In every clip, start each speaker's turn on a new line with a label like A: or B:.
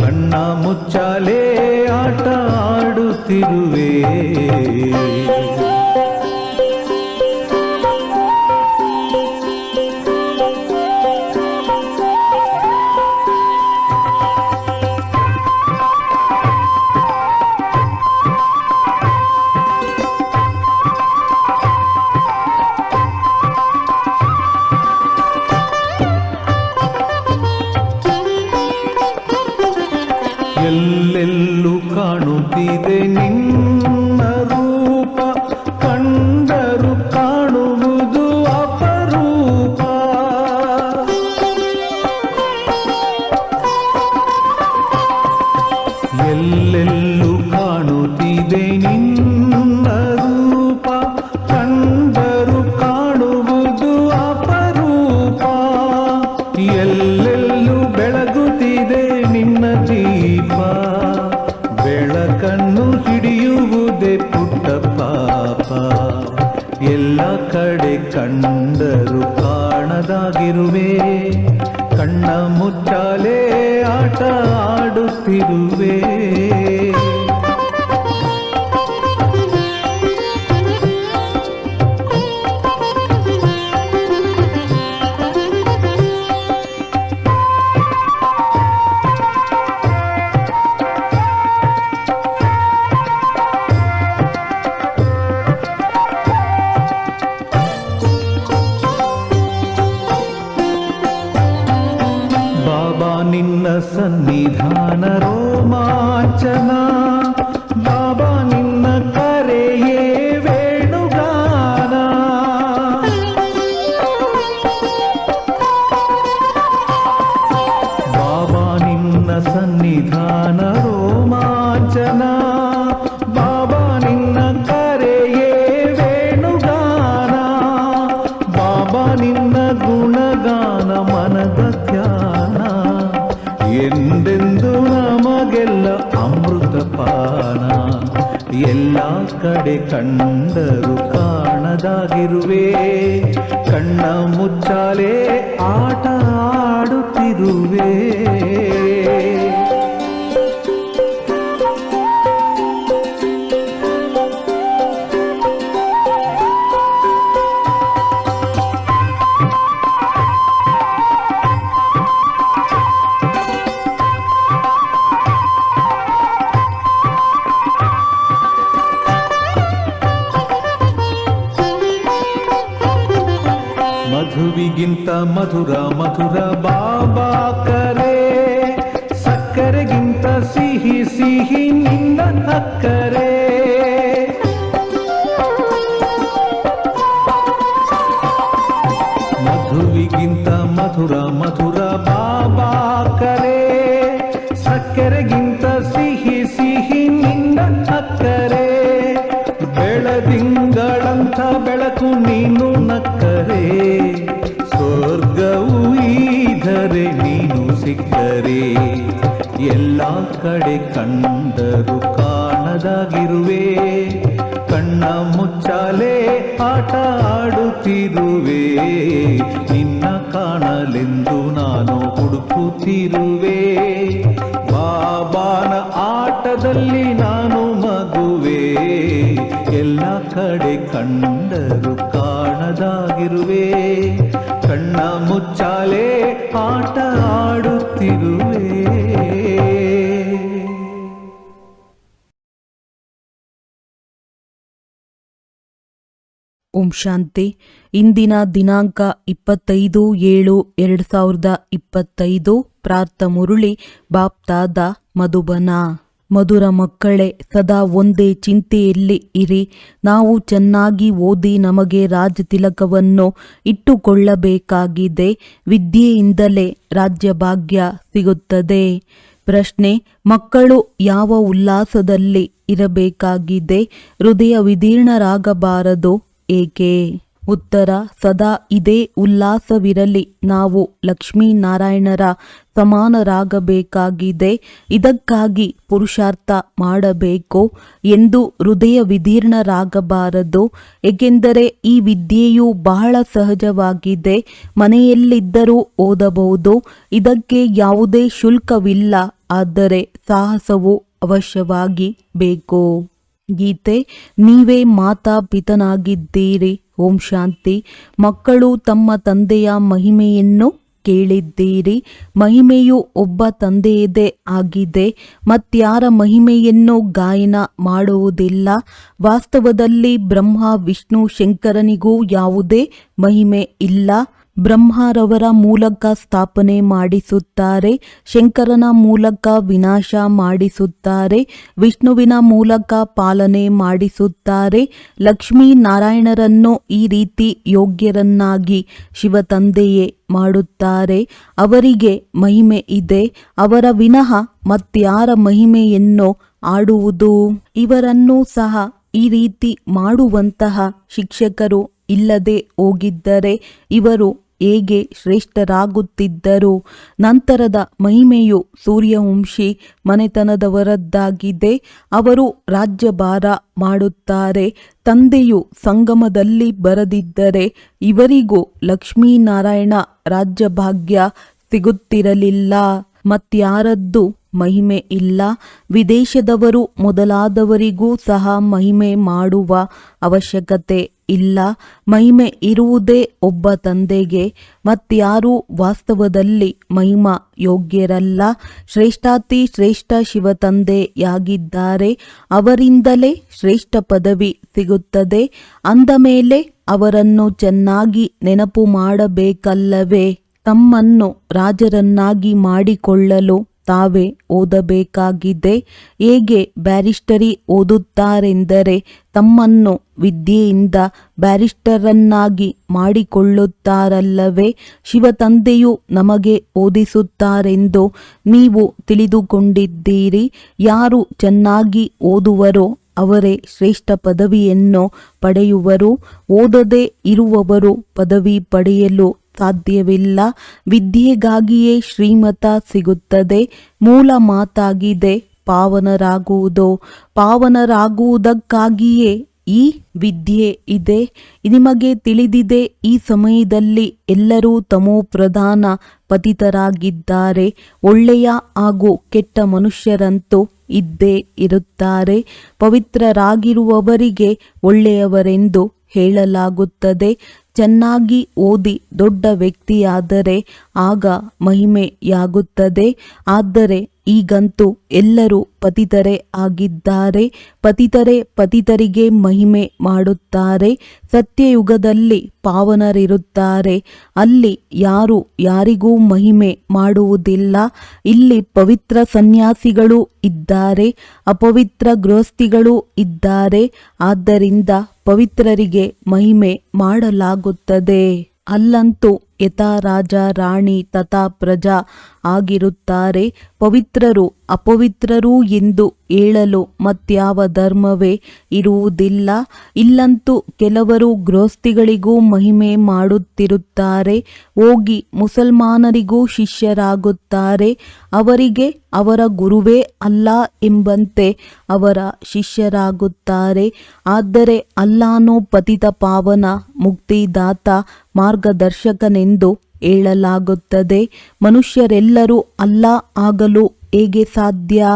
A: ಕಣ್ಣ ಮುಚ್ಚಾಲೆ ಆಟ ಆಡುತ್ತಿರುವೆ. ಕಾಣದಾಗಿರುವೆ ಕಣ್ಣ ಮುಚ್ಚಾಲೆ ಆಟ ಆಡುತ್ತಿರುವೆ மனரோமாஞ்சனா ಕಾಣದಾಗಿರುವೆ ಕಣ್ಣ মধুরা ಕಡೆ ಕಂಡರು ಕಾಣದಾಗಿರುವೆ. ಕಣ್ಣ ಮುಚ್ಚಾಲೆ ಆಟ ಆಡುತ್ತಿರುವೆ. ನಿನ್ನ ಕಾಣಲೆಂದು ನಾನು ಹುಡುಕುತ್ತಿರುವೆ. ಬಾಬಾನ ಆಟದಲ್ಲಿ ನಾನು ಮಗುವೆ. ಎಲ್ಲ ಕಡೆ ಕಂಡರು ಕಾಣದಾಗಿರುವೆ. ಕಣ್ಣ ಮುಚ್ಚಾಲೆ ಆಟ ಆಡುತ್ತಿರುವೆ.
B: ಓಂ ಶಾಂತಿ. ಇಂದಿನ ದಿನಾಂಕ ಇಪ್ಪತ್ತೈದು ಏಳು ಎರಡು ಸಾವಿರದ ಇಪ್ಪತ್ತೈದು. ಪ್ರಾರ್ಥ ಮುರುಳಿ, ಬಾಪ್ತಾದ ಮಧುಬನ. ಮಧುರ ಮಕ್ಕಳೇ, ಸದಾ ಒಂದೇ ಚಿಂತೆಯಲ್ಲಿ ಇರಿ. ನಾವು ಚೆನ್ನಾಗಿ ಓದಿ ನಮಗೆ ರಾಜ ತಿಲಕವನ್ನು ಇಟ್ಟುಕೊಳ್ಳಬೇಕಾಗಿದೆ. ವಿದ್ಯೆಯಿಂದಲೇ ರಾಜ್ಯ ಭಾಗ್ಯ ಸಿಗುತ್ತದೆ. ಪ್ರಶ್ನೆ, ಮಕ್ಕಳು ಯಾವ ಉಲ್ಲಾಸದಲ್ಲಿ ಇರಬೇಕಾಗಿದೆ? ಹೃದಯ ವಿದೀರ್ಣರಾಗಬಾರದು. ಏಕೆ? ಉತ್ತರ, ಸದಾ ಇದೇ ಉಲ್ಲಾಸವಿರಲಿ. ನಾವು ಲಕ್ಷ್ಮೀನಾರಾಯಣರ ಸಮಾನರಾಗಬೇಕಾಗಿದೆ. ಇದಕ್ಕಾಗಿ ಪುರುಷಾರ್ಥ ಮಾಡಬೇಕು ಎಂದು ಹೃದಯ ವಿದೀರ್ಣರಾಗಬಾರದು. ಏಕೆಂದರೆ ಈ ವಿದ್ಯೆಯು ಬಹಳ ಸಹಜವಾಗಿದೆ. ಮನೆಯಲ್ಲಿದ್ದರೂ ಓದಬಹುದು. ಇದಕ್ಕೆ ಯಾವುದೇ ಶುಲ್ಕವಿಲ್ಲ. ಆದರೆ ಸಾಹಸವು ಅವಶ್ಯವಾಗಿ ಬೇಕು. ಗೀತೆ, ನೀವೇ ಮಾತಾ ಪಿತನಾಗಿದ್ದೀರಿ, ಓಂ ಶಾಂತಿ. ಮಕ್ಕಳು ತಮ್ಮ ತಂದೆಯ ಮಹಿಮೆಯನ್ನು ಕೇಳಿದ್ದೀರಿ. ಮಹಿಮೆಯು ಒಬ್ಬ ತಂದೆಯದೇ ಆಗಿದೆ. ಮತ್ಯಾರ ಮಹಿಮೆಯನ್ನು ಗಾಯನ ಮಾಡುವುದಿಲ್ಲ. ವಾಸ್ತವದಲ್ಲಿ ಬ್ರಹ್ಮ, ವಿಷ್ಣು, ಶಂಕರನಿಗೂ ಯಾವುದೇ ಮಹಿಮೆ ಇಲ್ಲ. ಬ್ರಹ್ಮರವರ ಮೂಲಕ ಸ್ಥಾಪನೆ ಮಾಡಿಸುತ್ತಾರೆ, ಶಂಕರನ ಮೂಲಕ ವಿನಾಶ ಮಾಡಿಸುತ್ತಾರೆ, ವಿಷ್ಣುವಿನ ಮೂಲಕ ಪಾಲನೆ ಮಾಡಿಸುತ್ತಾರೆ. ಲಕ್ಷ್ಮೀ ನಾರಾಯಣರನ್ನು ಈ ರೀತಿ ಯೋಗ್ಯರನ್ನಾಗಿ ಶಿವತಂದೆಯೇ ಮಾಡುತ್ತಾರೆ. ಅವರಿಗೆ ಮಹಿಮೆ ಇದೆ, ಅವರ ವಿನಃ ಮತ್ಯಾರ ಮಹಿಮೆಯನ್ನು ಆಡುವುದು. ಇವರನ್ನೂ ಸಹ ಈ ರೀತಿ ಮಾಡುವಂತಹ ಶಿಕ್ಷಕರು ಇಲ್ಲದೆ ಹೋಗಿದ್ದರೆ ಇವರು ಹೇಗೆ ಶ್ರೇಷ್ಠರಾಗುತ್ತಿದ್ದರು? ನಂತರದ ಮಹಿಮೆಯು ಸೂರ್ಯವಂಶಿ ಮನೆತನದವರದ್ದಾಗಿದೆ. ಅವರು ರಾಜ್ಯಭಾರ ಮಾಡುತ್ತಾರೆ. ತಂದೆಯು ಸಂಗಮದಲ್ಲಿ ಬರದಿದ್ದರೆ ಇವರಿಗೂ ಲಕ್ಷ್ಮೀನಾರಾಯಣ ರಾಜ್ಯಭಾಗ್ಯ ಸಿಗುತ್ತಿರಲಿಲ್ಲ. ಮತ್ಯಾರದ್ದು ಮಹಿಮೆ ಇಲ್ಲ. ವಿದೇಶದವರು ಮೊದಲಾದವರಿಗೂ ಸಹ ಮಹಿಮೆ ಮಾಡುವ ಅವಶ್ಯಕತೆ ಇಲ್ಲ, ಮಹಿಮೆ ಇರುವುದೇ ಒಬ್ಬ ತಂದೆಗೆ ಮತ್ಯಾರೂ ವಾಸ್ತವದಲ್ಲಿ ಮಹಿಮ ಯೋಗ್ಯರಲ್ಲ. ಶ್ರೇಷ್ಠಾತಿ ಶ್ರೇಷ್ಠ ಶಿವತಂದೆಯಾಗಿದ್ದಾರೆ, ಅವರಿಂದಲೇ ಶ್ರೇಷ್ಠ ಪದವಿ ಸಿಗುತ್ತದೆ. ಅಂದ ಮೇಲೆ ಅವರನ್ನು ಚೆನ್ನಾಗಿ ನೆನಪು ಮಾಡಬೇಕಲ್ಲವೇ? ತಮ್ಮನ್ನು ರಾಜರನ್ನಾಗಿ ಮಾಡಿಕೊಳ್ಳಲು ತಾವೇ ಓದಬೇಕಾಗಿದೆ. ಹೇಗೆ ಬ್ಯಾರಿಸ್ಟರಿ ಓದುತ್ತಾರೆಂದರೆ ತಮ್ಮನ್ನು ವಿದ್ಯೆಯಿಂದ ಬ್ಯಾರಿಸ್ಟರನ್ನಾಗಿ ಮಾಡಿಕೊಳ್ಳುತ್ತಾರಲ್ಲವೇ. ಶಿವತಂದೆಯು ನಮಗೆ ಓದಿಸುತ್ತಾರೆಂದು ನೀವು ತಿಳಿದುಕೊಂಡಿದ್ದೀರಿ. ಯಾರು ಚೆನ್ನಾಗಿ ಓದುವರೋ ಅವರೇ ಶ್ರೇಷ್ಠ ಪದವಿಯನ್ನು ಪಡೆಯುವರು. ಓದದೇ ಇರುವವರು ಪದವಿ ಪಡೆಯಲು ಸಾಧ್ಯವಿಲ್ಲ. ವಿದ್ಯೆಗಾಗಿಯೇ ಶ್ರೀಮತ ಸಿಗುತ್ತದೆ. ಮೂಲ ಮಾತಾಗಿದೆ, ಪಾವನರಾಗುವುದು. ಪಾವನರಾಗುವುದಕ್ಕಾಗಿಯೇ ಈ ವಿದ್ಯೆ ಇದೆ. ನಿಮಗೆ ತಿಳಿದಿದೆ, ಈ ಸಮಯದಲ್ಲಿ ಎಲ್ಲರೂ ತಮೋ ಪ್ರಧಾನ ಪತಿತರಾಗಿದ್ದಾರೆ. ಒಳ್ಳೆಯ ಹಾಗೂ ಕೆಟ್ಟ ಮನುಷ್ಯರಂತೂ ಇದ್ದೇ ಇರುತ್ತಾರೆ. ಪವಿತ್ರರಾಗಿರುವವರಿಗೆ ಒಳ್ಳೆಯವರೆಂದು ಹೇಳಲಾಗುತ್ತದೆ. ಚೆನ್ನಾಗಿ ಓದಿ ದೊಡ್ಡ ವ್ಯಕ್ತಿಯಾದರೆ ಆಗ ಮಹಿಮೆಯಾಗುತ್ತದೆ. ಆದರೆ ಈಗಂತೂ ಎಲ್ಲರೂ ಪತಿತರೇ ಆಗಿದ್ದಾರೆ. ಪತಿತರೇ ಪತಿತರಿಗೆ ಮಹಿಮೆ ಮಾಡುತ್ತಾರೆ. ಸತ್ಯಯುಗದಲ್ಲಿ ಪಾವನರಿರುತ್ತಾರೆ. ಅಲ್ಲಿ ಯಾರು ಯಾರಿಗೂ ಮಹಿಮೆ ಮಾಡುವುದಿಲ್ಲ. ಇಲ್ಲಿ ಪವಿತ್ರ ಸನ್ಯಾಸಿಗಳು ಇದ್ದಾರೆ. ಅಪವಿತ್ರ ಗೃಹಸ್ಥಿಗಳು ಇದ್ದಾರೆ. ಆದ್ದರಿಂದ ಪವಿತ್ರರಿಗೆ ಮಹಿಮೆ ಮಾಡಲಾಗುತ್ತದೆ. ಅಲ್ಲಂತೂ ಯಥಾ ರಾಜ, ರಾಣಿ, ತಥಾ ಪ್ರಜಾ ಆಗಿರುತ್ತಾರೆ. ಪವಿತ್ರರು ಅಪವಿತ್ರರು ಎಂದು ಹೇಳಲು ಮತ್ಯಾವ ಧರ್ಮವೇ ಇರುವುದಿಲ್ಲ. ಇಲ್ಲಂತೂ ಕೆಲವರು ಗೃಹಸ್ಥಿಗಳಿಗೂ ಮಹಿಮೆ ಮಾಡುತ್ತಿರುತ್ತಾರೆ. ಹೋಗಿ ಮುಸಲ್ಮಾನರಿಗೂ ಶಿಷ್ಯರಾಗುತ್ತಾರೆ. ಅವರಿಗೆ ಅವರ ಗುರುವೇ ಅಲ್ಲ ಎಂಬಂತೆ ಅವರ ಶಿಷ್ಯರಾಗುತ್ತಾರೆ. ಆದರೆ ಅಲ್ಲಾನೋ ಪತಿತ ಪಾವನ ಮುಕ್ತಿದಾತ ಮಾರ್ಗದರ್ಶಕನೆಂದು ಹೇಳಲಾಗುತ್ತದೆ. ಮನುಷ್ಯರೆಲ್ಲರೂ ಅಲ್ಲ ಆಗಲು ಹೇಗೆ ಸಾಧ್ಯ?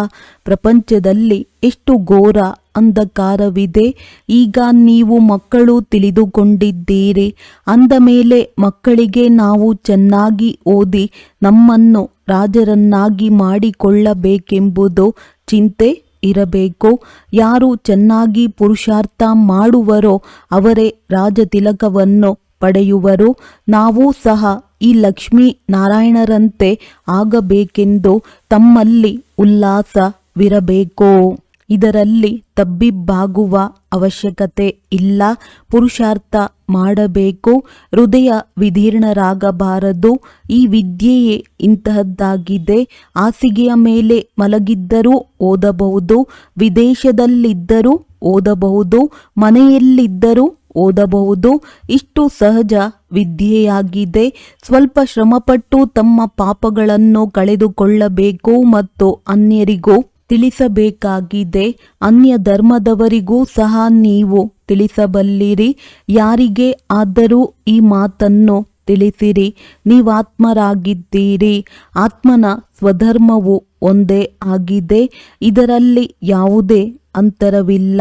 B: ಪ್ರಪಂಚದಲ್ಲಿ ಎಷ್ಟು ಘೋರ ಅಂಧಕಾರವಿದೆ. ಈಗ ನೀವು ಮಕ್ಕಳು ತಿಳಿದುಕೊಂಡಿದ್ದೀರಿ. ಅಂದ ಮೇಲೆ ಮಕ್ಕಳಿಗೆ ನಾವು ಚೆನ್ನಾಗಿ ಓದಿ ನಮ್ಮನ್ನು ರಾಜರನ್ನಾಗಿ ಮಾಡಿಕೊಳ್ಳಬೇಕೆಂಬುದು ಚಿಂತೆ ಇರಬೇಕು. ಯಾರು ಚೆನ್ನಾಗಿ ಪುರುಷಾರ್ಥ ಮಾಡುವರೋ ಅವರೇ ರಾಜತಿಲಕವನ್ನು ಪಡೆಯುವರು. ನಾವು ಸಹ ಈ ಲಕ್ಷ್ಮೀ ನಾರಾಯಣರಂತೆ ಆಗಬೇಕೆಂದು ತಮ್ಮಲ್ಲಿ ಉಲ್ಲಾಸವಿರಬೇಕು ಇದರಲ್ಲಿ ತಬ್ಬಿಬ್ಬಾಗುವ ಅವಶ್ಯಕತೆ ಇಲ್ಲ. ಪುರುಷಾರ್ಥ ಮಾಡಬೇಕು. ಹೃದಯ ವಿಧೀರ್ಣರಾಗಬಾರದು. ಈ ವಿದ್ಯೆಯೇ ಇಂತಹದ್ದಾಗಿದೆ. ಹಾಸಿಗೆಯ ಮೇಲೆ ಮಲಗಿದ್ದರೂ ಓದಬಹುದು. ವಿದೇಶದಲ್ಲಿದ್ದರೂ ಓದಬಹುದು. ಮನೆಯಲ್ಲಿದ್ದರೂ ಓದಬಹುದು. ಇಷ್ಟು ಸಹಜ ವಿದ್ಯೆಯಾಗಿದೆ. ಸ್ವಲ್ಪ ಶ್ರಮಪಟ್ಟು ತಮ್ಮ ಪಾಪಗಳನ್ನು ಕಳೆದುಕೊಳ್ಳಬೇಕು ಮತ್ತು ಅನ್ಯರಿಗೂ ತಿಳಿಸಬೇಕಾಗಿದೆ. ಅನ್ಯ ಧರ್ಮದವರಿಗೂ ಸಹ ನೀವು ತಿಳಿಸಬಲ್ಲಿರಿ. ಯಾರಿಗೆ ಆದರೂ ಈ ಮಾತನ್ನು ತಿಳಿಸಿರಿ. ನೀವಾತ್ಮರಾಗಿದ್ದೀರಿ. ಆತ್ಮನ ಸ್ವಧರ್ಮವು ಒಂದೇ ಆಗಿದೆ. ಇದರಲ್ಲಿ ಯಾವುದೇ ಅಂತರವಿಲ್ಲ.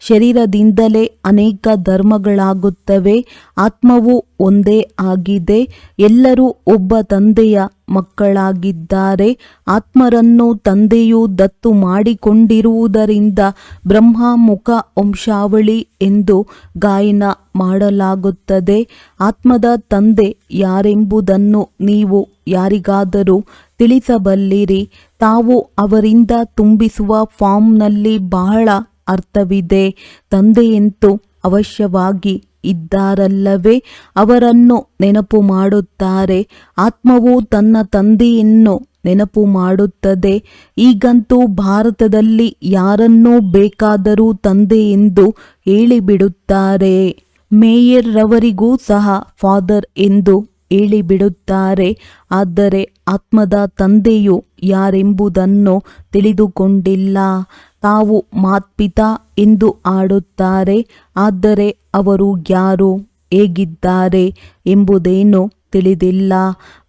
B: ಶರೀರದಿಂದಲೇ ಅನೇಕ ಧರ್ಮಗಳಾಗುತ್ತವೆ. ಆತ್ಮವು ಒಂದೇ ಆಗಿದೆ. ಎಲ್ಲರೂ ಒಬ್ಬ ತಂದೆಯ ಮಕ್ಕಳಾಗಿದ್ದಾರೆ. ಆತ್ಮರನ್ನು ತಂದೆಯು ದತ್ತು ಮಾಡಿಕೊಂಡಿರುವುದರಿಂದ ಬ್ರಹ್ಮಮುಖ ವಂಶಾವಳಿ ಎಂದು ಗಾಯನ ಮಾಡಲಾಗುತ್ತದೆ. ಆತ್ಮದ ತಂದೆ ಯಾರೆಂಬುದನ್ನು ನೀವು ಯಾರಿಗಾದರೂ ತಿಳಿಸಬಲ್ಲಿರಿ. ತಾವು ಅವರಿಂದ ತುಂಬಿಸುವ ಫಾರ್ಮ್ನಲ್ಲಿ ಬಹಳ ಅರ್ಥವಿದೆ. ತಂದೆಯಂತೂ ಅವಶ್ಯವಾಗಿ ಇದ್ದಾರಲ್ಲವೇ? ಅವರನ್ನು ನೆನಪು ಮಾಡುತ್ತಾರೆ. ಆತ್ಮವು ತನ್ನ ತಂದೆಯನ್ನು ನೆನಪು ಮಾಡುತ್ತದೆ. ಈಗಂತೂ ಭಾರತದಲ್ಲಿ ಯಾರನ್ನೂ ಬೇಕಾದರೂ ತಂದೆ ಎಂದು ಹೇಳಿಬಿಡುತ್ತಾರೆ. ಮೇಯರ್ ರವರಿಗೂ ಸಹ ಫಾದರ್ ಎಂದು ಹೇಳಿಬಿಡುತ್ತಾರೆ. ಆದರೆ ಆತ್ಮದ ತಂದೆಯು ಯಾರೆಂಬುದನ್ನು ತಿಳಿದುಕೊಂಡಿಲ್ಲ. ತಾವು ಮಾತ್ಪಿತಾ ಎಂದು ಆಡುತ್ತಾರೆ ಆದರೆ ಅವರು ಯಾರು ಹೇಗಿದ್ದಾರೆ ಎಂಬುದೇನು ತಿಳಿದಿಲ್ಲ.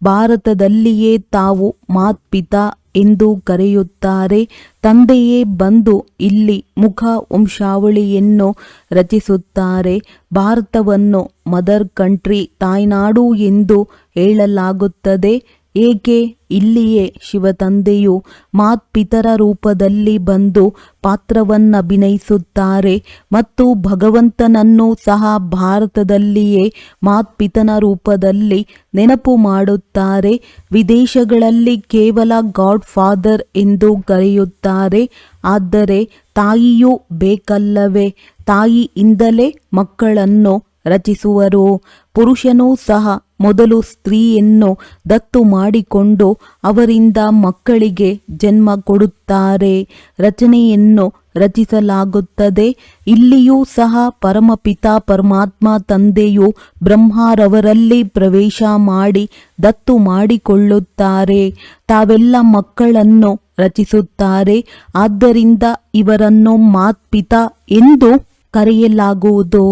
B: ಭಾರತದಲ್ಲಿಯೇ ತಾವು ಮಾತ್ಪಿತಾ ಎಂದು ಕರೆಯುತ್ತಾರೆ. ತಂದೆಯೇ ಬಂದು ಇಲ್ಲಿ ಮುಖ ವಂಶಾವಳಿಯನ್ನು ರಚಿಸುತ್ತಾರೆ. ಭಾರತವನ್ನು ಮದರ್ ಕಂಟ್ರಿ ತಾಯ್ನಾಡು ಎಂದು ಹೇಳಲಾಗುತ್ತದೆ. ಏಕೆ ಇಲ್ಲಿಯೇ ಶಿವತಂದೆಯು ಮಾತ್ಪಿತರ ರೂಪದಲ್ಲಿ ಬಂದು ಪಾತ್ರವನ್ನಭಿನಯಿಸುತ್ತಾರೆ ಮತ್ತು ಭಗವಂತನನ್ನು ಸಹ ಭಾರತದಲ್ಲಿಯೇ ಮಾತ್ಪಿತನ ರೂಪದಲ್ಲಿ ನೆನಪು ಮಾಡುತ್ತಾರೆ. ವಿದೇಶಗಳಲ್ಲಿ ಕೇವಲ ಗಾಡ್ ಫಾದರ್ ಎಂದು ಕರೆಯುತ್ತಾರೆ. ಆದರೆ ತಾಯಿಯೂ ಬೇಕಲ್ಲವೇ? ತಾಯಿಯಿಂದಲೇ ಮಕ್ಕಳನ್ನು ರಚಿಸುವರು. ಪುರುಷನೂ ಸಹ ಮೊದಲು ಸ್ತ್ರೀಯನ್ನು ದತ್ತು ಮಾಡಿಕೊಂಡು ಅವರಿಂದ ಮಕ್ಕಳಿಗೆ ಜನ್ಮ ಕೊಡುತ್ತಾರೆ. ರಚನೆಯನ್ನು ರಚಿಸಲಾಗುತ್ತದೆ. ಇಲ್ಲಿಯೂ ಸಹ ಪರಮಪಿತ ಪರಮಾತ್ಮ ತಂದೆಯು ಬ್ರಹ್ಮರವರಲ್ಲಿ ಪ್ರವೇಶ ಮಾಡಿ ದತ್ತು ಮಾಡಿಕೊಳ್ಳುತ್ತಾರೆ. ತಾವೆಲ್ಲ ಮಕ್ಕಳನ್ನು ರಚಿಸುತ್ತಾರೆ. ಆದ್ದರಿಂದ ಇವರನ್ನು ಮಾತ್ಪಿತ ಎಂದು ಕರೆಯಲಾಗುವುದು.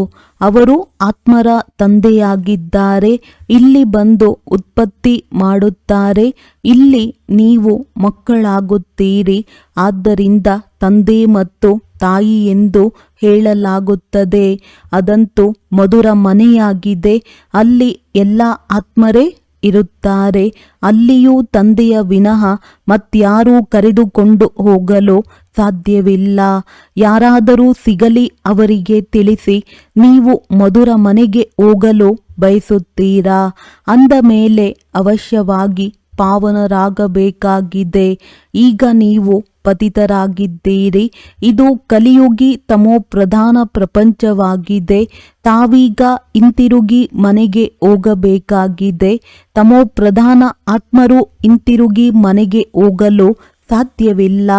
B: ಅವರು ಆತ್ಮರ ತಂದೆಯಾಗಿದ್ದಾರೆ. ಇಲ್ಲಿ ಬಂದು ಉತ್ಪತ್ತಿ ಮಾಡುತ್ತಾರೆ. ಇಲ್ಲಿ ನೀವು ಮಕ್ಕಳಾಗುತ್ತೀರಿ. ಆದ್ದರಿಂದ ತಂದೆ ಮತ್ತು ತಾಯಿ ಎಂದು ಹೇಳಲಾಗುತ್ತದೆ. ಅದಂತೂ ಮಧುರ ಮನೆಯಾಗಿದೆ. ಅಲ್ಲಿ ಎಲ್ಲ ಆತ್ಮರೇ ಇರುತ್ತಾರೆ. ಅಲ್ಲಿಯೂ ತಂದೆಯ ವಿನಃ ಮತ್ಯಾರೂ ಕರೆದುಕೊಂಡು ಹೋಗಲು ಸಾಧ್ಯವಿಲ್ಲ. ಯಾರಾದರೂ ಸಿಗಲಿ ಅವರಿಗೆ ತಿಳಿಸಿ, ನೀವು ಮಧುರ ಮನೆಗೆ ಹೋಗಲು ಬಯಸುತ್ತೀರಾ? ಅಂದ ಮೇಲೆ ಅವಶ್ಯವಾಗಿ ಪಾವನರಾಗಬೇಕಾಗಿದೆ. ಈಗ ನೀವು ಪತಿತರಾಗಿದ್ದೀರಿ. ಇದು ಕಲಿಯುಗಿ ತಮೋ ಪ್ರಧಾನ ಪ್ರಪಂಚವಾಗಿದೆ. ತಾವೀಗ ಹಿಂತಿರುಗಿ ಮನೆಗೆ ಹೋಗಬೇಕಾಗಿದೆ. ತಮೋ ಪ್ರಧಾನ ಆತ್ಮರು ಹಿಂತಿರುಗಿ ಮನೆಗೆ ಹೋಗಲು ಸಾಧ್ಯವಿಲ್ಲ.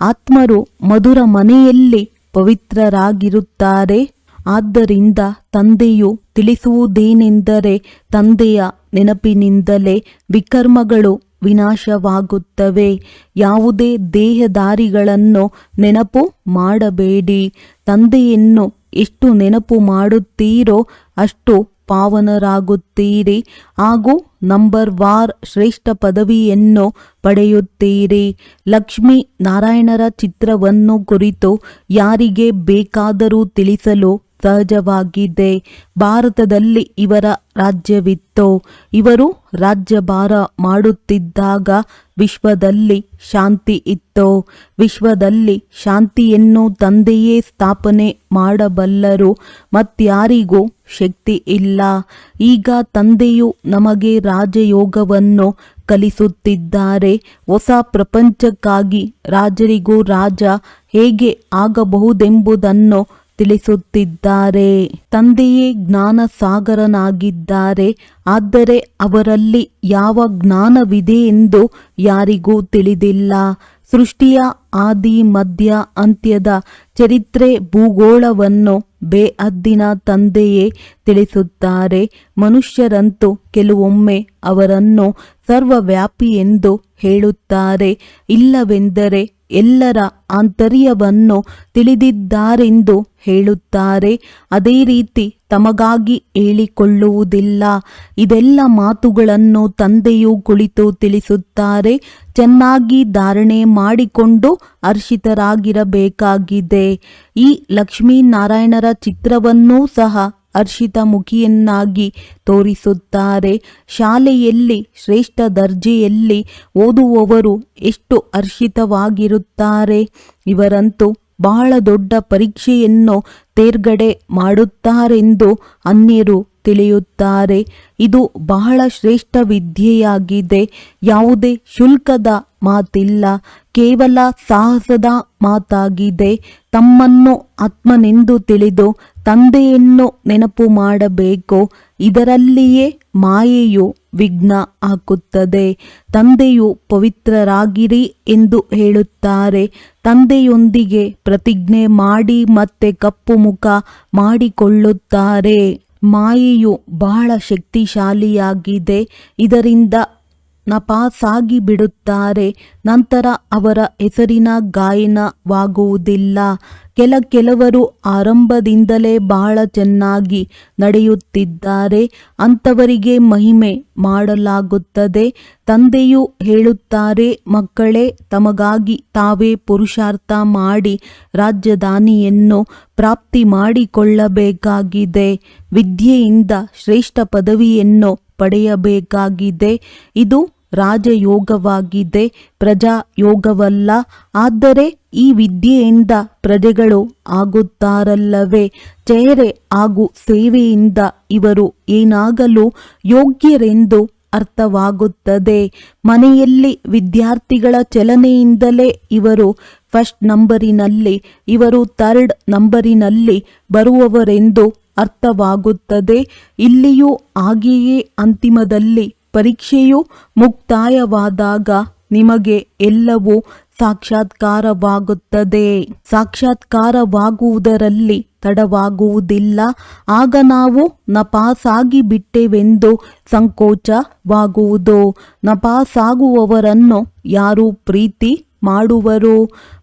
B: ಆತ್ಮರು ಮಧುರ ಮನೆಯಲ್ಲಿ ಪವಿತ್ರರಾಗಿರುತ್ತಾರೆ. ಆದ್ದರಿಂದ ತಂದೆಯು ತಿಳಿಸುವುದೇನೆಂದರೆ, ತಂದೆಯ ನೆನಪಿನಿಂದಲೇ ವಿಕರ್ಮಗಳು ವಿನಾಶವಾಗುತ್ತವೆ. ಯಾವುದೇ ದೇಹದಾರಿಗಳನ್ನು ನೆನಪು ಮಾಡಬೇಡಿ. ತಂದೆಯನ್ನು ಎಷ್ಟು ನೆನಪು ಮಾಡುತ್ತೀರೋ ಅಷ್ಟು ಪಾವನರಾಗುತ್ತೀರಿ. ಹಾಗೂ ನಂಬರ್ ವಾರ್ ಶ್ರೇಷ್ಠ ಪದವಿಯನ್ನು ಪಡೆಯುತ್ತೀರಿ. ಲಕ್ಷ್ಮಿ ನಾರಾಯಣರ ಚಿತ್ರವನ್ನು ಕುರಿತು ಯಾರಿಗೆ ಬೇಕಾದರೂ ತಿಳಿಸಲು ಸಹಜವಾಗಿದೆ. ಭಾರತದಲ್ಲಿ ಇವರ ರಾಜ್ಯವಿತ್ತು. ಇವರು ರಾಜ್ಯಭಾರ ಮಾಡುತ್ತಿದ್ದಾಗ ವಿಶ್ವದಲ್ಲಿ ಶಾಂತಿ ಇತ್ತು. ವಿಶ್ವದಲ್ಲಿ ಶಾಂತಿಯನ್ನು ತಂದೆಯೇ ಸ್ಥಾಪನೆ ಮಾಡಬಲ್ಲರು ಮತ್ಯಾರಿಗೂ ಶಕ್ತಿ ಇಲ್ಲ. ಈಗ ತಂದೆಯು ನಮಗೆ ರಾಜಯೋಗವನ್ನು ಕಲಿಸುತ್ತಿದ್ದಾರೆ. ಹೊಸ ಪ್ರಪಂಚಕ್ಕಾಗಿ ರಾಜರಿಗೂ ರಾಜ ಹೇಗೆ ಆಗಬಹುದೆಂಬುದನ್ನು ತಿಳಿಸುತ್ತಿದ್ದಾರೆ. ತಂದೆಯೇ ಜ್ಞಾನ ಸಾಗರನಾಗಿದ್ದಾರೆ ಆದರೆ ಅವರಲ್ಲಿ ಯಾವ ಜ್ಞಾನವಿದೆ ಎಂದು ಯಾರಿಗೂ ತಿಳಿದಿಲ್ಲ. ಸೃಷ್ಟಿಯ ಆದಿ, ಮಧ್ಯ, ಅಂತ್ಯದ ಚರಿತ್ರೆ, ಭೂಗೋಳವನ್ನು ಬೇಅದ್ದಿನ ತಂದೆಯೇ ತಿಳಿಸುತ್ತಾರೆ. ಮನುಷ್ಯರಂತೂ ಕೆಲವೊಮ್ಮೆ ಅವರನ್ನು ಸರ್ವವ್ಯಾಪಿ ಎಂದು ಹೇಳುತ್ತಾರೆ. ಇಲ್ಲವೆಂದರೆ ಎಲ್ಲರ ಆಂತರ್ಯವನ್ನು ತಿಳಿದಿದ್ದಾರೆಂದು ಹೇಳುತ್ತಾರೆ. ಅದೇ ರೀತಿ ತಮಗಾಗಿ ಹೇಳಿಕೊಳ್ಳುವುದಿಲ್ಲ. ಇದೆಲ್ಲ ಮಾತುಗಳನ್ನು ತಂದೆಯು ಕುಳಿತು ತಿಳಿಸುತ್ತಾರೆ. ಚೆನ್ನಾಗಿ ಧಾರಣೆ ಮಾಡಿಕೊಂಡು ಹರ್ಷಿತರಾಗಿರಬೇಕಾಗಿದೆ. ಈ ಲಕ್ಷ್ಮೀನಾರಾಯಣರ ಚಿತ್ರವನ್ನೂ ಸಹ ಹರ್ಷಿತ ಮುಖಿಯನ್ನಾಗಿ ತೋರಿಸುತ್ತಾರೆ. ಶಾಲೆಯಲ್ಲಿ ಶ್ರೇಷ್ಠ ದರ್ಜೆಯಲ್ಲಿ ಓದುವವರು ಎಷ್ಟು ಅರ್ಷಿತವಾಗಿರುತ್ತಾರೆ? ಇವರಂತೂ ಬಹಳ ದೊಡ್ಡ ಪರೀಕ್ಷೆಯನ್ನು ತೇರ್ಗಡೆ ಮಾಡುತ್ತಾರೆಂದು ಅನ್ಯರು ತಿಳಿಯುತ್ತಾರೆ. ಇದು ಬಹಳ ಶ್ರೇಷ್ಠ ವಿದ್ಯೆಯಾಗಿದೆ. ಯಾವುದೇ ಶುಲ್ಕದ ಮಾತಿಲ್ಲ. ಕೇವಲ ಸಾಹಸದ ಮಾತಾಗಿದೆ. ತಮ್ಮನ್ನು ಆತ್ಮನೆಂದು ತಿಳಿದು ತಂದೆಯನ್ನು ನೆನಪು ಮಾಡಬೇಕು. ಇದರಲ್ಲಿಯೇ ಮಾಯೆಯು ವಿಘ್ನ ಹಾಕುತ್ತದೆ. ತಂದೆಯು ಪವಿತ್ರರಾಗಿರಿ ಎಂದು ಹೇಳುತ್ತಾರೆ. ತಂದೆಯೊಂದಿಗೆ ಪ್ರತಿಜ್ಞೆ ಮಾಡಿ ಮತ್ತೆ ಕಪ್ಪು ಮುಖ ಮಾಡಿಕೊಳ್ಳುತ್ತಾರೆ. ಮಾಯೆಯು ಬಹಳ ಶಕ್ತಿಶಾಲಿಯಾಗಿದೆ. ಇದರಿಂದ ನಪಾಸಾಗಿ ಬಿಡುತ್ತಾರೆ. ನಂತರ ಅವರ ಹೆಸರಿನ ಗಾಯನವಾಗುವುದಿಲ್ಲ. ಕೆಲ ಕೆಲವರು ಆರಂಭದಿಂದಲೇ ಬಹಳ ಚೆನ್ನಾಗಿ ನಡೆಯುತ್ತಿದ್ದಾರೆ. ಅಂಥವರಿಗೆ ಮಹಿಮೆ ಮಾಡಲಾಗುತ್ತದೆ. ತಂದೆಯು ಹೇಳುತ್ತಾರೆ, ಮಕ್ಕಳೇ, ತಮಗಾಗಿ ತಾವೇ ಪುರುಷಾರ್ಥ ಮಾಡಿ ರಾಜಧಾನಿಯನ್ನು ಪ್ರಾಪ್ತಿ ಮಾಡಿಕೊಳ್ಳಬೇಕಾಗಿದೆ. ವಿದ್ಯೆಯಿಂದ ಶ್ರೇಷ್ಠ ಪದವಿಯನ್ನು ಪಡೆಯಬೇಕಾಗಿದೆ. ಇದು ರಾಜಯೋಗವಾಗಿದೆ ಪ್ರಜಾ ಯೋಗವಲ್ಲ ಆದರೆ ಈ ವಿದ್ಯೆಯಿಂದ ಪ್ರಜೆಗಳು ಆಗುತ್ತಾರಲ್ಲವೇ? ಚೇರೆ ಹಾಗೂ ಸೇವೆಯಿಂದ ಇವರು ಏನಾಗಲು ಯೋಗ್ಯರೆಂದು ಅರ್ಥವಾಗುತ್ತದೆ. ಮನೆಯಲ್ಲಿ ವಿದ್ಯಾರ್ಥಿಗಳ ಚಲನೆಯಿಂದಲೇ ಇವರು ಫಸ್ಟ್ ನಂಬರಿನಲ್ಲಿ, ಇವರು ಥರ್ಡ್ ನಂಬರಿನಲ್ಲಿ ಬರುವವರೆಂದು ಅರ್ಥವಾಗುತ್ತದೆ. ಇಲ್ಲಿಯೂ ಹಾಗೆಯೇ ಅಂತಿಮದಲ್ಲಿ ಪರೀಕ್ಷೆಯು ಮುಕ್ತಾಯವಾದಾಗ ನಿಮಗೆ ಎಲ್ಲವೂ ಸಾಕ್ಷಾತ್ಕಾರವಾಗುತ್ತದೆ. ಸಾಕ್ಷಾತ್ಕಾರವಾಗುವುದರಲ್ಲಿ ತಡವಾಗುವುದಿಲ್ಲ. ಆಗ ನಾವು ನಪಾಸಾಗಿ ಬಿಟ್ಟೆವೆಂದು ಸಂಕೋಚವಾಗುವುದು. ನಪಾಸಾಗುವವರನ್ನು ಯಾರು ಪ್ರೀತಿ ಮಾಡುವರು?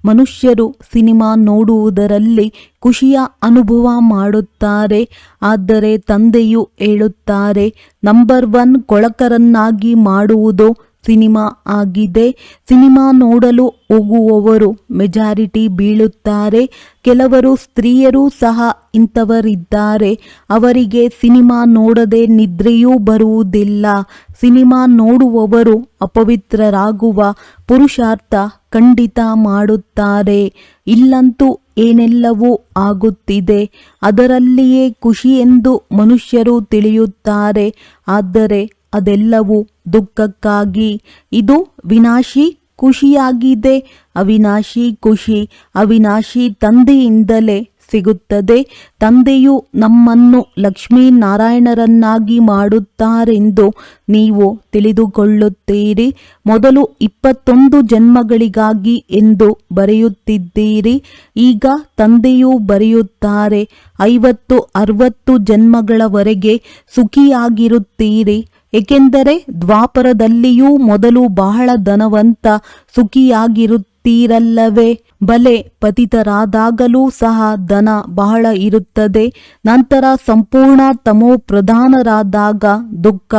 B: ಮನುಷ್ಯರು ಸಿನಿಮಾ ನೋಡುವುದರಲ್ಲಿ ಖುಷಿಯ ಅನುಭವ ಮಾಡುತ್ತಾರೆ, ಆದರೆ ತಂದೆಯು ಹೇಳುತ್ತಾರೆ, ನಂಬರ್ ಒನ್ ಕೊಳಕರನ್ನಾಗಿ ಮಾಡುವುದು ಸಿನಿಮಾ ಆಗಿದೆ. ಸಿನಿಮಾ ನೋಡಲು ಹೋಗುವವರು ಮೆಜಾರಿಟಿ ಬೀಳುತ್ತಾರೆ. ಕೆಲವರು ಸ್ತ್ರೀಯರು ಸಹ ಇಂಥವರಿದ್ದಾರೆ. ಅವರಿಗೆ ಸಿನಿಮಾ ನೋಡದೆ ನಿದ್ರೆಯೂ ಬರುವುದಿಲ್ಲ. ಸಿನಿಮಾ ನೋಡುವವರು ಅಪವಿತ್ರರಾಗುವ ಪುರುಷಾರ್ಥ ಖಂಡಿತ ಮಾಡುತ್ತಾರೆ. ಇಲ್ಲಂತೂ ಏನೆಲ್ಲವೂ ಆಗುತ್ತಿದೆ. ಅದರಲ್ಲಿಯೇ ಖುಷಿ ಎಂದು ಮನುಷ್ಯರು ತಿಳಿಯುತ್ತಾರೆ. ಆದರೆ ಅದೆಲ್ಲವೂ ದುಃಖಕ್ಕಾಗಿ. ಇದು ವಿನಾಶಿ ಖುಷಿಯಾಗಿದೆ. ಅವಿನಾಶಿ ಖುಷಿ. ಅವಿನಾಶಿ ತಂದೆಯಿಂದಲೇ ಸಿಗುತ್ತದೆ. ತಂದೆಯು ನಮ್ಮನ್ನು ಲಕ್ಷ್ಮೀನಾರಾಯಣರನ್ನಾಗಿ ಮಾಡುತ್ತಾರೆಂದು ನೀವು ತಿಳಿದುಕೊಳ್ಳುತ್ತೀರಿ. ಮೊದಲು ಇಪ್ಪತ್ತೊಂದು ಜನ್ಮಗಳಿಗಾಗಿ ಎಂದು ಬರೆಯುತ್ತಿದ್ದೀರಿ. ಈಗ ತಂದೆಯು ಬರೆಯುತ್ತಾರೆ, ಐವತ್ತು, ಅರವತ್ತು ಜನ್ಮಗಳವರೆಗೆ ಸುಖಿಯಾಗಿರುತ್ತೀರಿ. ಏಕೆಂದರೆ ದ್ವಾಪರದಲ್ಲಿಯೂ ಮೊದಲು ಬಹಳ ಧನವಂತ ಸುಖಿಯಾಗಿರುತ್ತೀರಲ್ಲವೇ ಬಲೆ ಪತಿತರಾದಾಗಲೂ ಸಹ ಧನ ಬಹಳ ಇರುತ್ತದೆ. ನಂತರ ಸಂಪೂರ್ಣ ತಮೋ ಪ್ರಧಾನರಾದಾಗ ದುಃಖ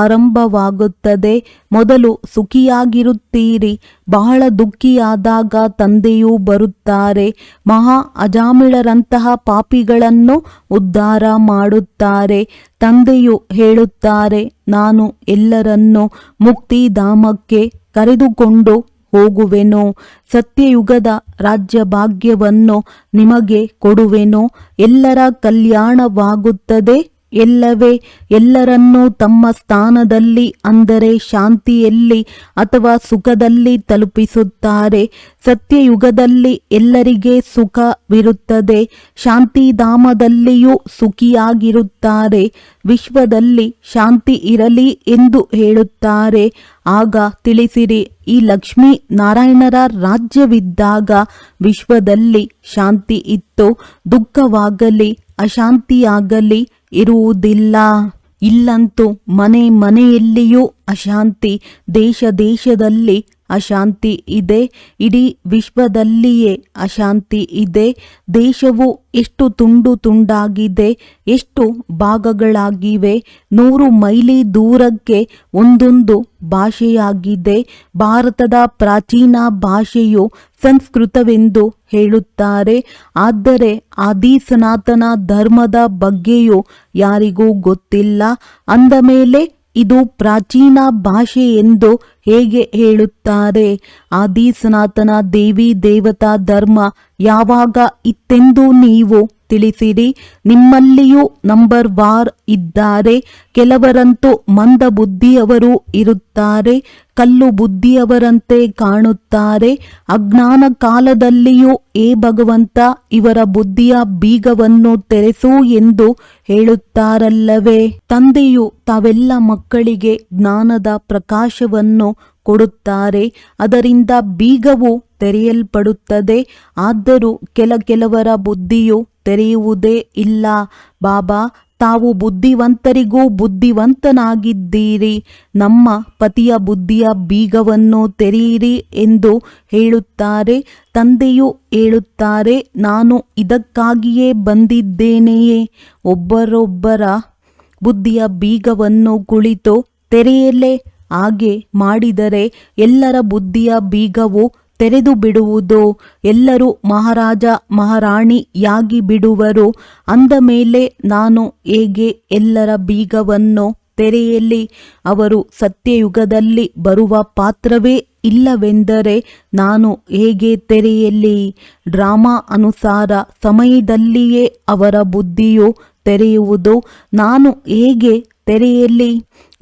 B: ಆರಂಭವಾಗುತ್ತದೆ. ಮೊದಲು ಸುಖಿಯಾಗಿರುತ್ತೀರಿ, ಬಹಳ ದುಃಖಿಯಾದಾಗ ತಂದೆಯೂ ಬರುತ್ತಾರೆ. ಮಹಾ ಅಜಾಮಿಳರಂತಹ ಪಾಪಿಗಳನ್ನು ಉದ್ಧಾರ ಮಾಡುತ್ತಾರೆ. ತಂದೆಯು ಹೇಳುತ್ತಾರೆ, ನಾನು ಎಲ್ಲರನ್ನೂ ಮುಕ್ತಿಧಾಮಕ್ಕೆ ಕರೆದುಕೊಂಡು ಹೋಗುವೆನು? ಸತ್ಯಯುಗದ ರಾಜ್ಯ ಭಾಗ್ಯವನ್ನು ನಿಮಗೆ ಕೊಡುವೆನೋ? ಎಲ್ಲರ ಕಲ್ಯಾಣವಾಗುತ್ತದೆ? ಎಲ್ಲವೇ ಎಲ್ಲರನ್ನೂ ತಮ್ಮ ಸ್ಥಾನದಲ್ಲಿ, ಅಂದರೆ ಶಾಂತಿಯಲ್ಲಿ ಅಥವಾ ಸುಖದಲ್ಲಿ ತಲುಪಿಸುತ್ತಾರೆ. ಸತ್ಯಯುಗದಲ್ಲಿ ಎಲ್ಲರಿಗೆ ಸುಖವಿರುತ್ತದೆ ಶಾಂತಿಧಾಮದಲ್ಲಿಯೂ ಸುಖಿಯಾಗಿರುತ್ತಾರೆ. ವಿಶ್ವದಲ್ಲಿ ಶಾಂತಿ ಇರಲಿ ಎಂದು ಹೇಳುತ್ತಾರೆ. ಆಗ ತಿಳಿಸಿರಿ, ಈ ಲಕ್ಷ್ಮೀ ನಾರಾಯಣರ ರಾಜ್ಯವಿದ್ದಾಗ ವಿಶ್ವದಲ್ಲಿ ಶಾಂತಿ ಇತ್ತು. ದುಃಖವಾಗಲಿ, ಅಶಾಂತಿಯಾಗಲಿ ಇರುವುದಿಲ್ಲ. ಇಲ್ಲಂತೂ ಮನೆ ಮನೆಯಲ್ಲಿಯೂ ಅಶಾಂತಿ ದೇಶ ದೇಶದಲ್ಲಿ ಅಶಾಂತಿ ಇದೆ. ಇಡೀ ವಿಶ್ವದಲ್ಲಿಯೇ ಅಶಾಂತಿ ಇದೆ. ದೇಶವು ಎಷ್ಟು ತುಂಡು ತುಂಡಾಗಿದೆ, ಎಷ್ಟು ಭಾಗಗಳಾಗಿವೆ. ನೂರು ಮೈಲಿ ದೂರಕ್ಕೆ ಒಂದೊಂದು ಭಾಷೆಯಾಗಿದೆ. ಭಾರತದ ಪ್ರಾಚೀನ ಭಾಷೆಯು ಸಂಸ್ಕೃತವೆಂದು ಹೇಳುತ್ತಾರೆ. ಆದರೆ ಆದಿ ಸನಾತನ ಧರ್ಮದ ಬಗ್ಗೆಯೂ ಯಾರಿಗೂ ಗೊತ್ತಿಲ್ಲ. ಅಂದ ಮೇಲೆ ಇದು ಪ್ರಾಚೀನ ಭಾಷೆ ಎಂದು ಹೇಗೆ ಹೇಳುತ್ತಾರೆ? ಆದಿ ಸನಾತನ ದೇವಿ ದೇವತಾ ಧರ್ಮ ಯಾವಾಗ ಇತ್ತೆಂದು ನೀವು ತಿಳಿಸಿರಿ ನಿಮ್ಮಲ್ಲಿಯೂ ನಂಬರ್ ವಾರ್ ಇದ್ದಾರೆ. ಕೆಲವರಂತೂ ಮಂದ ಬುದ್ಧಿಯವರು ಇರುತ್ತಾರೆ. ಕಲ್ಲು ಬುದ್ಧಿಯವರಂತೆ ಕಾಣುತ್ತಾರೆ. ಅಜ್ಞಾನ ಕಾಲದಲ್ಲಿಯೂ ಏ ಭಗವಂತ, ಇವರ ಬುದ್ಧಿಯ ಬೀಗವನ್ನು ತೆರೆಸು ಎಂದು ಹೇಳುತ್ತಾರಲ್ಲವೇ? ತಂದೆಯು ತಾವೆಲ್ಲ ಮಕ್ಕಳಿಗೆ ಜ್ಞಾನದ ಪ್ರಕಾಶವನ್ನು ಕೊಡುತ್ತಾರೆ. ಅದರಿಂದ ಬೀಗವು ತೆರೆಯಲ್ಪಡುತ್ತದೆ. ಆದರೂ ಕೆಲ ಕೆಲವರ ಬುದ್ಧಿಯು ತೆರೆಯುವುದೇ ಇಲ್ಲ. ಬಾಬಾ, ತಾವು ಬುದ್ಧಿವಂತರಿಗೂ ಬುದ್ಧಿವಂತನಾಗಿದ್ದೀರಿ. ನಮ್ಮ ಪತಿಯ ಬುದ್ಧಿಯ ಬೀಗವನ್ನು ತೆರೆಯಿರಿ ಎಂದು ಹೇಳುತ್ತಾರೆ, ತಂದೆಯು ಹೇಳುತ್ತಾರೆ, ನಾನು ಇದಕ್ಕಾಗಿಯೇ ಬಂದಿದ್ದೇನೆಯೇ. ಒಬ್ಬರೊಬ್ಬರ ಬುದ್ಧಿಯ ಬೀಗವನ್ನು ಕುಳಿತು ತೆರೆಯಲೇ, ಹಾಗೆ ಮಾಡಿದರೆ ಎಲ್ಲರ ಬುದ್ಧಿಯ ಬೀಗವು ತೆರೆದು ಬಿಡುವುದು, ಎಲ್ಲರೂ ಮಹಾರಾಜ ಮಹಾರಾಣಿಯಾಗಿ ಬಿಡುವರು, ಅಂದ ಮೇಲೆ ನಾನು ಹೇಗೆ ಎಲ್ಲರ ಬೀಗವನ್ನು ತೆರೆಯಲಿ ಅವರು ಸತ್ಯಯುಗದಲ್ಲಿ ಬರುವ ಪಾತ್ರವೇ ಇಲ್ಲವೆಂದರೆ ನಾನು ಹೇಗೆ ತೆರೆಯಲಿ ಡ್ರಾಮಾ ಅನುಸಾರ ಸಮಯದಲ್ಲಿಯೇ ಅವರ ಬುದ್ಧಿಯು ತೆರೆಯುವುದು, ನಾನು ಹೇಗೆ ತೆರೆಯಲಿ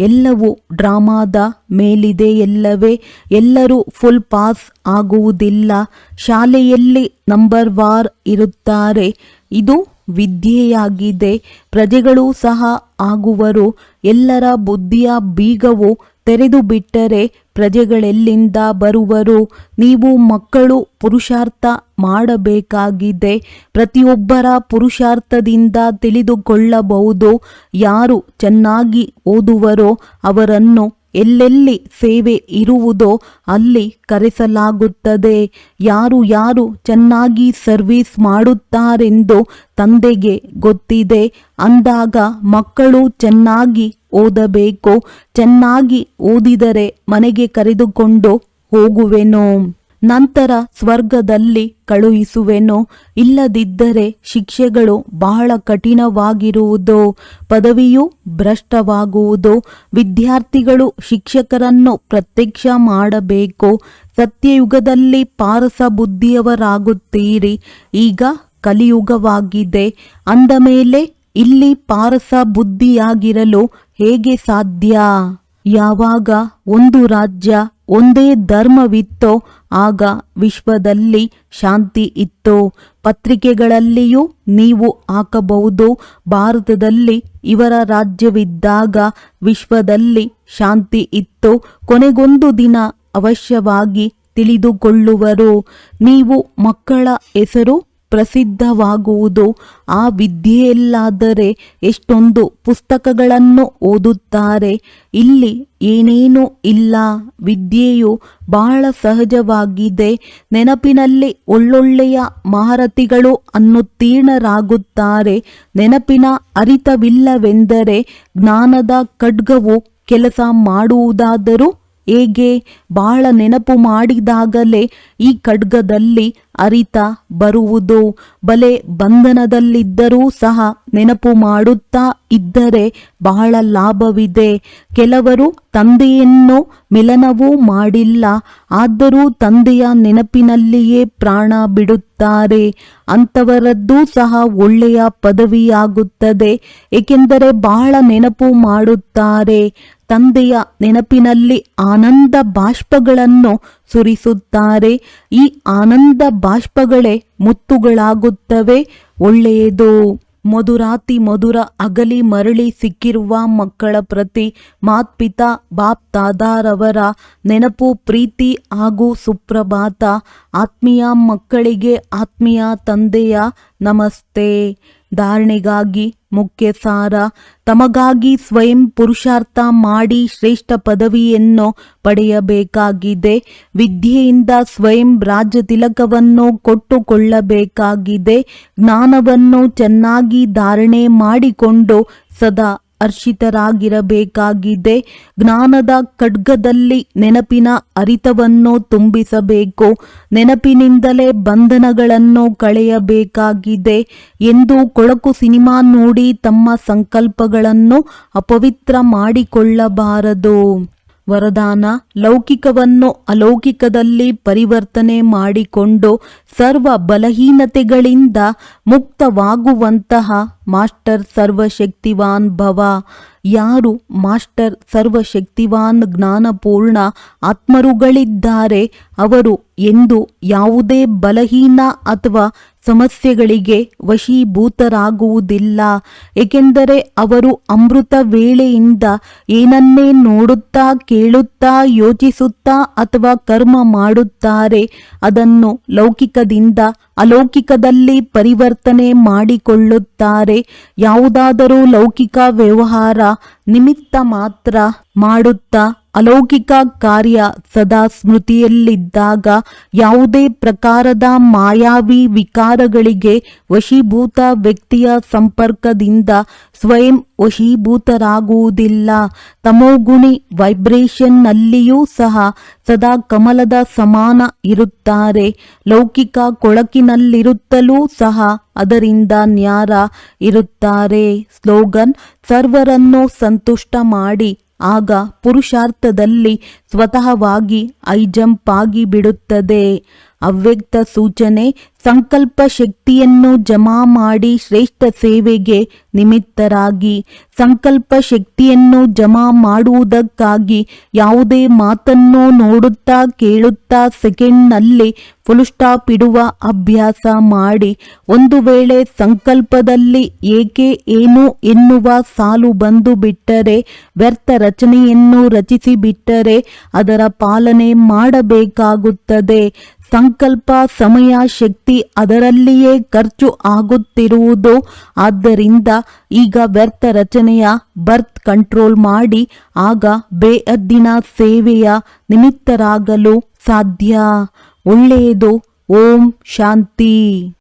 B: ಎಲ್ಲವೂ ಡ್ರಾಮಾದ ಮೇಲಿದೆ ಎಲ್ಲವೇ. ಎಲ್ಲರೂ ಫುಲ್ ಪಾಸ್ ಆಗುವುದಿಲ್ಲ. ಶಾಲೆಯಲ್ಲಿ ನಂಬರ್ ವಾರ್ ಇರುತ್ತಾರೆ. ಇದು ವಿದ್ಯೆಯಾಗಿದೆ. ಪ್ರಜೆಗಳು ಸಹ ಆಗುವರು. ಎಲ್ಲರ ಬುದ್ಧಿಯ ಬೀಗವು ತೆರೆದು ಬಿಟ್ಟರೆ ಪ್ರಜೆಗಳೆಲ್ಲಿಂದ ಬರುವರು. ನೀವು ಮಕ್ಕಳು ಪುರುಷಾರ್ಥ ಮಾಡಬೇಕಾಗಿದೆ. ಪ್ರತಿಯೊಬ್ಬರ ಪುರುಷಾರ್ಥದಿಂದ ತಿಳಿದುಕೊಳ್ಳಬಹುದು. ಯಾರು ಚೆನ್ನಾಗಿ ಓದುವರೋ ಅವರನ್ನು ಎಲ್ಲೆಲ್ಲಿ ಸೇವೆ ಇರುವುದೋ ಅಲ್ಲಿ ಕರೆಸಲಾಗುತ್ತದೆ. ಯಾರು ಯಾರು ಚೆನ್ನಾಗಿ ಸರ್ವಿಸ್ ಮಾಡುತ್ತಾರೆಂದು ತಂದೆಗೆ ಗೊತ್ತಿದೆ. ಅಂದಾಗ ಮಕ್ಕಳು ಚೆನ್ನಾಗಿ ಓದಬೇಕು. ಚೆನ್ನಾಗಿ ಓದಿದರೆ ಮನೆಗೆ ಕರೆದುಕೊಂಡು ಹೋಗುವೆನು. ನಂತರ ಸ್ವರ್ಗದಲ್ಲಿ ಕಳುಹಿಸುವೆನು. ಇಲ್ಲದಿದ್ದರೆ ಶಿಕ್ಷೆಗಳು ಬಹಳ ಕಠಿಣವಾಗಿರುವುದು. ಪದವಿಯು ಭ್ರಷ್ಟವಾಗುವುದು. ವಿದ್ಯಾರ್ಥಿಗಳು ಶಿಕ್ಷಕರನ್ನು ಪ್ರತ್ಯಕ್ಷ ಮಾಡಬೇಕು. ಸತ್ಯಯುಗದಲ್ಲಿ ಪಾರಸ ಬುದ್ಧಿಯವರಾಗುತ್ತೀರಿ ಈಗ ಕಲಿಯುಗವಾಗಿದೆ. ಅಂದ ಮೇಲೆ ಇಲ್ಲಿ ಪಾರಸ ಬುದ್ಧಿಯಾಗಿರಲು ಹೇಗೆ ಸಾಧ್ಯ? ಯಾವಾಗ ಒಂದು ರಾಜ್ಯ ಒಂದೇ ಧರ್ಮವಿತ್ತೋ ಆಗ ವಿಶ್ವದಲ್ಲಿ ಶಾಂತಿ ಇತ್ತು. ಪತ್ರಿಕೆಗಳಲ್ಲಿಯೂ ನೀವು ಹಾಕಬಹುದು. ಭಾರತದಲ್ಲಿ ಇವರ ರಾಜ್ಯವಿದ್ದಾಗ ವಿಶ್ವದಲ್ಲಿ ಶಾಂತಿ ಇತ್ತು. ಕೊನೆಗೊಂದು ದಿನ ಅವಶ್ಯವಾಗಿ ತಿಳಿದುಕೊಳ್ಳುವರು. ನೀವು ಮಕ್ಕಳ ಹೆಸರು ಪ್ರಸಿದ್ಧವಾಗುವುದು. ಆ ವಿದ್ಯೆಯಲ್ಲಾದರೆ ಎಷ್ಟೊಂದು ಪುಸ್ತಕಗಳನ್ನು ಓದುತ್ತಾರೆ. ಇಲ್ಲಿ ಏನೇನೂ ಇಲ್ಲ. ವಿದ್ಯೆಯು ಬಹಳ ಸಹಜವಾಗಿದೆ. ನೆನಪಿನಲ್ಲಿ ಒಳ್ಳೊಳ್ಳೆಯ ಮಹಾರಥಿಗಳು ಅನ್ನುತ್ತೀರ್ಣರಾಗುತ್ತಾರೆ. ನೆನಪಿನ ಅರಿತವಿಲ್ಲವೆಂದರೆ ಜ್ಞಾನದ ಖಡ್ಗವು ಕೆಲಸ ಮಾಡುವುದಾದರೂ ಹೇಗೆ ಬಹಳ ನೆನಪು ಮಾಡಿದಾಗಲೇ ಈ ಖಡ್ಗದಲ್ಲಿ ಅರಿತ ಬರುವುದು. ಬಲೆ ಬಂಧನದಲ್ಲಿದ್ದರೂ ಸಹ ನೆನಪು ಮಾಡುತ್ತಾ ಇದ್ದರೆ ಬಹಳ ಲಾಭವಿದೆ. ಕೆಲವರು ತಂದೆಯನ್ನು ಮಿಲನವೂ ಮಾಡಿಲ್ಲ. ಆದರೂ ತಂದೆಯ ನೆನಪಿನಲ್ಲಿಯೇ ಪ್ರಾಣ ಬಿಡುತ್ತಾರೆ. ಅಂಥವರದ್ದು ಸಹ ಒಳ್ಳೆಯ ಪದವಿಯಾಗುತ್ತದೆ. ಏಕೆಂದರೆ ಬಹಳ ನೆನಪು ಮಾಡುತ್ತಾರೆ. ತಂದೆಯ ನೆನಪಿನಲ್ಲಿ ಆನಂದ ಬಾಷ್ಪಗಳನ್ನು ಸುರಿಸುತ್ತಾರೆ. ಈ ಆನಂದ ಬಾಷ್ಪಗಳೇ ಮುತ್ತುಗಳಾಗುತ್ತವೆ. ಒಳ್ಳೆಯದು. ಮಧುರಾತಿ ಮಧುರ ಅಗಲಿ ಮರಳಿ ಸಿಕ್ಕಿರುವ ಮಕ್ಕಳ ಪ್ರತಿ ಮಾತ್ಪಿತಾ ಬಾಪ್ ತಾದಾರವರ ನೆನಪು ಪ್ರೀತಿ ಹಾಗೂ ಸುಪ್ರಭಾತ. ಆತ್ಮೀಯ ಮಕ್ಕಳಿಗೆ ಆತ್ಮೀಯ ತಂದೆಯ ನಮಸ್ತೆ. ಧಾರಣೆಗಾಗಿ ಮುಖ್ಯ ಸಾರ ತಮಗಾಗಿ ಸ್ವಯಂ ಪುರುಷಾರ್ಥ ಮಾಡಿ ಶ್ರೇಷ್ಠ ಪದವಿಯನ್ನು ಪಡೆಯಬೇಕಾಗಿದೆ. ವಿದ್ಯೆಯಿಂದ ಸ್ವಯಂ ರಾಜ್ಯ ತಿಲಕವನ್ನು ಕೊಟ್ಟುಕೊಳ್ಳಬೇಕಾಗಿದೆ. ಜ್ಞಾನವನ್ನು ಚೆನ್ನಾಗಿ ಧಾರಣೆ ಮಾಡಿಕೊಂಡು ಸದಾ ಹರ್ಷಿತರಾಗಿರಬೇಕಾಗಿದೆ ಜ್ಞಾನದ ಖಡ್ಗದಲ್ಲಿ ನೆನಪಿನ ಅರಿತವನ್ನು ತುಂಬಿಸಬೇಕು. ನೆನಪಿನಿಂದಲೇ ಬಂಧನಗಳನ್ನು ಕಳೆಯಬೇಕಾಗಿದೆ. ಎಂದು ಕೊಳಕು ಸಿನಿಮಾ ನೋಡಿ ತಮ್ಮ ಸಂಕಲ್ಪಗಳನ್ನು ಅಪವಿತ್ರ ಮಾಡಿಕೊಳ್ಳಬಾರದು. ವರದಾನ ಲೌಕಿಕವನ್ನು ಅಲೌಕಿಕದಲ್ಲಿ ಪರಿವರ್ತನೆ ಮಾಡಿಕೊಂಡು ಸರ್ವ ಬಲಹೀನತೆಗಳಿಂದ ಮುಕ್ತವಾಗುವಂತಹ ಮಾಸ್ಟರ್ ಸರ್ವಶಕ್ತಿವಾನ್ ಭವ. ಯಾರು ಮಾಸ್ಟರ್ ಸರ್ವಶಕ್ತಿವಾನ್ ಜ್ಞಾನಪೂರ್ಣ ಆತ್ಮರುಗಳಿದ್ದಾರೆ, ಅವರು ಎಂದು ಯಾವುದೇ ಬಲಹೀನ ಅಥವಾ ಸಮಸ್ಯೆಗಳಿಗೆ ವಶೀಭೂತರಾಗುವುದಿಲ್ಲ. ಏಕೆಂದರೆ ಅವರು ಅಮೃತ ವೇಳೆಯಿಂದ ಏನನ್ನೇ ನೋಡುತ್ತಾ, ಕೇಳುತ್ತಾ, ಯೋಚಿಸುತ್ತಾ ಅಥವಾ ಕರ್ಮ ಮಾಡುತ್ತಾರೆ, ಅದನ್ನು ಲೌಕಿಕದಿಂದ ಅಲೌಕಿಕದಲ್ಲಿ ಪರಿವರ್ತನೆ ಮಾಡಿಕೊಳ್ಳುತ್ತಾರೆ. ಯಾವುದಾದರೂ ಲೌಕಿಕ ವ್ಯವಹಾರ ನಿಮಿತ್ತ ಮಾತ್ರ ಮಾಡುತ್ತಾ ಅಲೌಕಿಕ ಕಾರ್ಯ ಸದಾ ಸ್ಮೃತಿಯಲ್ಲಿದ್ದಾಗ ಯಾವುದೇ ಪ್ರಕಾರದ ಮಾಯಾವಿ ವಿಕಾರಗಳಿಗೆ ವಶೀಭೂತ ವ್ಯಕ್ತಿಯ ಸಂಪರ್ಕದಿಂದ ಸ್ವಯಂ ವಶೀಭೂತರಾಗುವುದಿಲ್ಲ. ತಮೋಗುಣಿ ವೈಬ್ರೇಷನ್ನಲ್ಲಿಯೂ ಸಹ ಸದಾ ಕಮಲದ ಸಮಾನ ಇರುತ್ತಾರೆ. ಲೌಕಿಕ ಕೊಳಕಿನಲ್ಲಿರುತ್ತಲೂ ಸಹ ಅದರಿಂದ ನ್ಯಾರ ಇರುತ್ತಾರೆ. ಸ್ಲೋಗನ್, ಸರ್ವರನ್ನು ಸಂತುಷ್ಟ ಮಾಡಿ ಆಗ ಪುರುಷಾರ್ಥದಲ್ಲಿ ಸ್ವತಃವಾಗಿ ಐಜಂಪ್ ಆಗಿ ಬಿಡುತ್ತದೆ ಅವ್ಯಕ್ತ ಸೂಚನೆ ಸಂಕಲ್ಪ ಶಕ್ತಿಯನ್ನು ಜಮಾ ಮಾಡಿ ಶ್ರೇಷ್ಠ ಸೇವೆಗೆ ನಿಮಿತ್ತರಾಗಿ, ಸಂಕಲ್ಪ ಶಕ್ತಿಯನ್ನು ಜಮಾ ಮಾಡುವುದಕ್ಕಾಗಿ ಯಾವುದೇ ಮಾತನ್ನು ನೋಡುತ್ತಾ ಕೇಳುತ್ತಾ ಸೆಕೆಂಡ್ನಲ್ಲಿ ಫುಲ್ ಸ್ಟಾಪ್ ಇಡುವ ಅಭ್ಯಾಸ ಮಾಡಿ, ಒಂದು ವೇಳೆ ಸಂಕಲ್ಪದಲ್ಲಿ ಏಕೆ ಏನು ಎನ್ನುವ ಸಾಲು ಬಂದು ಬಿಟ್ಟರೆ, ವ್ಯರ್ಥ ರಚನೆಯನ್ನು ರಚಿಸಿ ಬಿಟ್ಟರೆ ಅದರ ಪಾಲನೆ ಮಾಡಬೇಕಾಗುತ್ತದೆ. ಸಂಕಲ್ಪ ಸಮಯ ಶಕ್ತಿ ಅದರಲ್ಲಿಯೇ ಖರ್ಚು ಆಗುತ್ತಿರುವುದು. ಆದ್ದರಿಂದ ಈಗ ವ್ಯರ್ಥ ರಚನೆಯ ಬರ್ತ್ ಕಂಟ್ರೋಲ್ ಮಾಡಿ, ಆಗ ಬೇಅದ್ದಿನ ಸೇವೆಯ ನಿಮಿತ್ತರಾಗಲು ಸಾಧ್ಯ. ಒಳ್ಳೆಯದು. ಓಂ ಶಾಂತಿ.